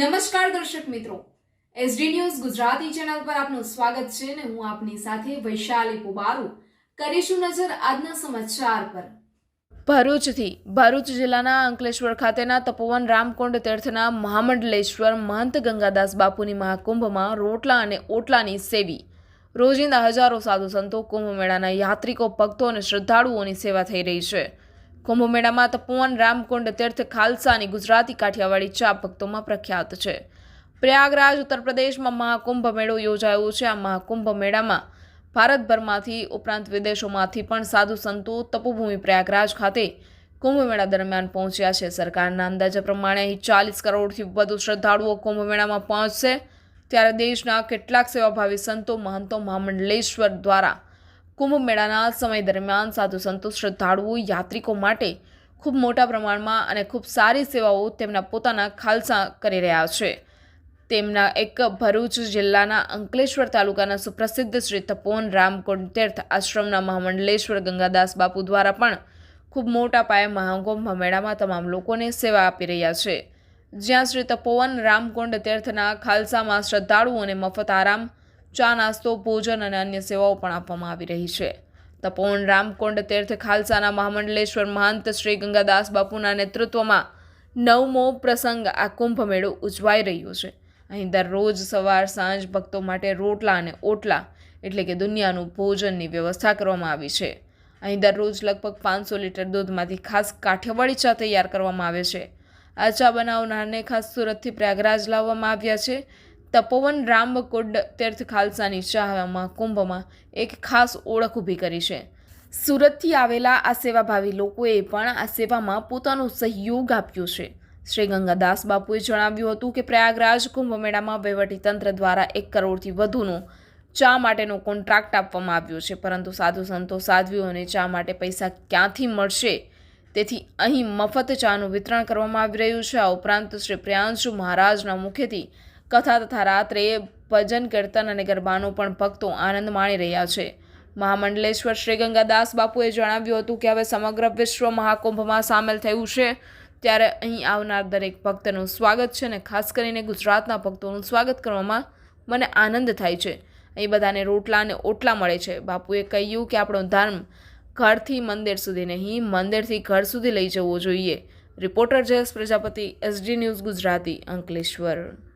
નમસ્કાર દર્શક મિત્રો. એસડી ન્યૂઝ ગુજરાતી ચેનલ પર આપનું સ્વાગત છે ને હું આપની સાથે વૈશાલી પુબારુ. કરીશું નજર આજના સમાચાર પર. ભરૂચથી ભરૂચ જિલ્લાના અંકલેશ્વર ખાતેના તપોવન રામકુંડ તીર્થના મહામંડલેશ્વર મહંત ગંગાદાસ બાપુની મહાકુંભમાં રોટલા અને ઓટલાની સેવી. રોજિંદા હજારો સાધુ સંતો કુંભ મેળાના યાત્રિકો, ભક્તો અને શ્રદ્ધાળુઓની સેવા થઈ રહી છે. કુંભ મેળામાં તપોવન, રામકુંડ, તીર્થ ખાલસાની ગુજરાતી કાઠિયાવાડી ચા ભક્તોમાં પ્રખ્યાત છે. પ્રયાગરાજ ઉત્તર પ્રદેશમાં મહાકુંભ મેળો યોજાયો છે. આ મહાકુંભ મેળામાં ભારતભરમાંથી ઉપરાંત વિદેશોમાંથી પણ સાધુ સંતો તપોભૂમિ પ્રયાગરાજ ખાતે કુંભ મેળા દરમિયાન પહોંચ્યા છે. સરકારના અંદાજા પ્રમાણે અહીં ચાલીસ કરોડથી વધુ શ્રદ્ધાળુઓ કુંભ મેળામાં પહોંચશે. ત્યારે દેશના કેટલાક સેવાભાવી સંતો મહંતો મહામંડલેશ્વર દ્વારા કુંભ મેળાના સમય દરમિયાન સાધુ સંતો શ્રદ્ધાળુઓ, યાત્રિકો માટે ખૂબ મોટા પ્રમાણમાં અને ખૂબ સારી સેવાઓ તેમના પોતાના ખાલસા કરી રહ્યા છે. તેમના એક ભરૂચ જિલ્લાના અંકલેશ્વર તાલુકાના સુપ્રસિદ્ધ શ્રી તપોન રામકુંડ તીર્થ આશ્રમના મહામંડલેશ્વર ગંગાદાસ બાપુ દ્વારા પણ ખૂબ મોટા પાયે મહાકુંભ મેળામાં તમામ લોકોને સેવા આપી રહ્યા છે. જ્યાં શ્રી તપોવન રામકુંડ તીર્થના ખાલસામાં શ્રદ્ધાળુઓને મફત આરામ ચા, નાસ્તો, ભોજન અને અન્ય સેવાઓ પણ આપવામાં આવી રહી છે. તપોવન રામકુંડ તીર્થ ખાલસાના મહામંડલેશ્વર મહંત શ્રી ગંગાદાસ બાપુના નેતૃત્વમાં નવમો પ્રસંગ આ કુંભ મેળો ઉજવાઈ રહ્યો છે. અહીં દરરોજ સવાર, સાંજ ભક્તો માટે રોટલા અને ઓટલા એટલે કે દુનિયાનું ભોજનની વ્યવસ્થા કરવામાં આવી છે. અહીં દરરોજ લગભગ પાંચસો લીટર દૂધમાંથી ખાસ કાઠિયાવાડી ચા તૈયાર કરવામાં આવે છે. આ ચા બનાવનારને ખાસ સુરતથી પ્રયાગરાજ લાવવામાં આવ્યા છે. તપોવન રામકુંડ તીર્થ ખાલસાની શાહમાં કુંભમાં એક ખાસ ઓળખ ઊભી કરી છે. સુરતથી આવેલા આ સેવાભાવી લોકોએ પણ આ સેવામાં પોતાનો સહયોગ આપ્યો છે. શ્રી ગંગાદાસ બાપુએ જણાવ્યું હતું કે પ્રયાગરાજ કુંભ મેળામાં વહીવટીતંત્ર દ્વારા એક કરોડથી વધુનું ચા માટેનો કોન્ટ્રાક્ટ આપવામાં આવ્યો છે. પરંતુ સાધુ સંતો, સાધ્વીઓને ચા માટે પૈસા ક્યાંથી મળશે? તેથી અહીં મફત ચાનું વિતરણ કરવામાં આવી રહ્યું છે. આ ઉપરાંત શ્રી પ્રિયાંશુ મહારાજના મુખેથી કથા તથા રાત્રે ભજન કીર્તન અને ગરબાનો પણ ભક્તો આનંદ માણી રહ્યા છે. મહામંડલેશ્વર શ્રી ગંગાદાસ બાપુએ જણાવ્યું હતું કે હવે સમગ્ર વિશ્વ મહાકુંભમાં સામેલ થયું છે. ત્યારે અહીં આવનાર દરેક ભક્તનું સ્વાગત છે અને ખાસ કરીને ગુજરાતના ભક્તોનું સ્વાગત કરવામાં મને આનંદ થાય છે. અહીં બધાને રોટલા અને ઓટલા મળે છે. બાપુએ કહ્યું કે આપણો ધર્મ ઘરથી મંદિર સુધી નહીં, મંદિરથી ઘર સુધી લઈ જવો જોઈએ. Reporter Jayesh Prajapati, SD news Gujarati, Ankleshwar.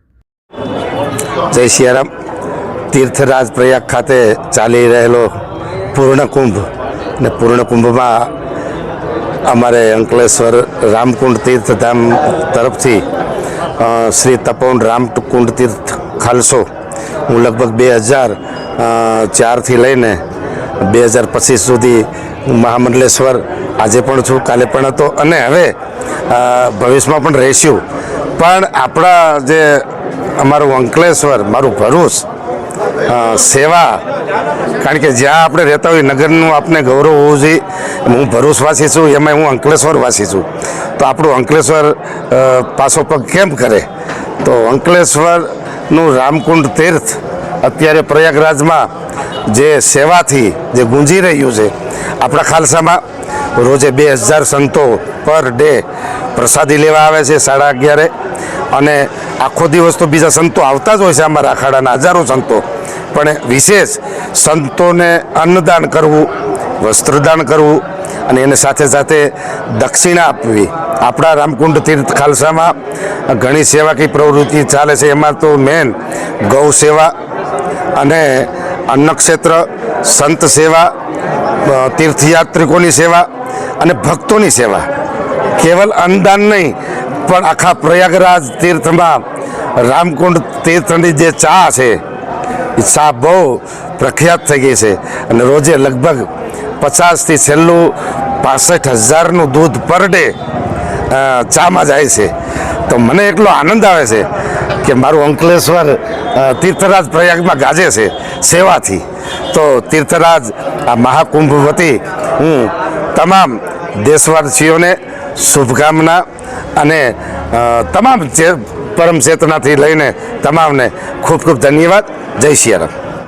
જય સિયારામ તીર્થરાજ પ્રયાગ ખાતે ચાલી રહેલો પૂર્ણ કુંભ ને પૂર્ણ કુંભમાં અમારે અંકલેશ્વર રામકુંડ તીર્થધામ તરફથી શ્રી તપોન રામકુંડ તીર્થ ખાલસો, હું લગભગ બે હજાર ચારથી લઈને બે હજાર પચીસ સુધી મહામંડલેશ્વર આજે પણ છું, કાલે પણ હતો અને હવે ભવિષ્યમાં પણ રહીશું. પણ આપણા જે અમારું અંકલેશ્વર, મારું ભરૂચ સેવા, કારણ કે જ્યાં આપણે રહેતા હોય નગરનું આપણે ગૌરવ હોવું જોઈએ. હું ભરૂચવાસી છું એમાં હું અંકલેશ્વરવાસી છું. તો આપણું અંકલેશ્વર પાસો પગ કેમ કરે? તો અંકલેશ્વરનું રામકુંડ તીર્થ અત્યારે પ્રયાગરાજમાં જે સેવાથી જે ગુંજી રહ્યું છે, આપણા ખાલસામાં, રોજે બે હજાર સંતો પર ડે પ્રસાદી લેવા આવે છે સાડા અગિયારે. અને આખો દિવસ તો બીજા સંતો આવતા જ હોય છે અમારા અખાડાના હજારો સંતો. પણ વિશેષ સંતોને અન્નદાન કરવું, વસ્ત્રદાન કરવું અને એને સાથે સાથે દક્ષિણા આપવી. આપણા રામકુંડ તીર્થ ખાલસામાં ઘણી સેવાકી પ્રવૃત્તિ ચાલે છે. એમાં તો મેન ગૌ સેવા અને અન્નક્ષેત્ર, સંત સેવા તીર્થયાત્રિકોની સેવા અને ભક્તોની સેવા. કેવલ અન્નદાન નહીં પણ આખા પ્રયાગરાજ તીર્થમાં રામકુંડ તીર્થની જે ચા છે, એ ચા બહુ પ્રખ્યાત થઈ ગઈ છે. અને રોજે લગભગ પચાસથી છેલ્લું પાસઠ હજારનું દૂધ પર ડે ચામાં જાય છે. તો મને એટલો આનંદ આવે છે કે મારું અંકલેશ્વર તીર્થરાજ પ્રયાગમાં ગાજે છે સેવાથી. તો તીર્થરાજ, આ મહાકુંભ વતી હું તમામ દેશવાસીઓને શુભકામના અને તમામ જે પરમ ચેતનાથી લઈને તમામને ખૂબ ખૂબ ધન્યવાદ. જય સિયારામ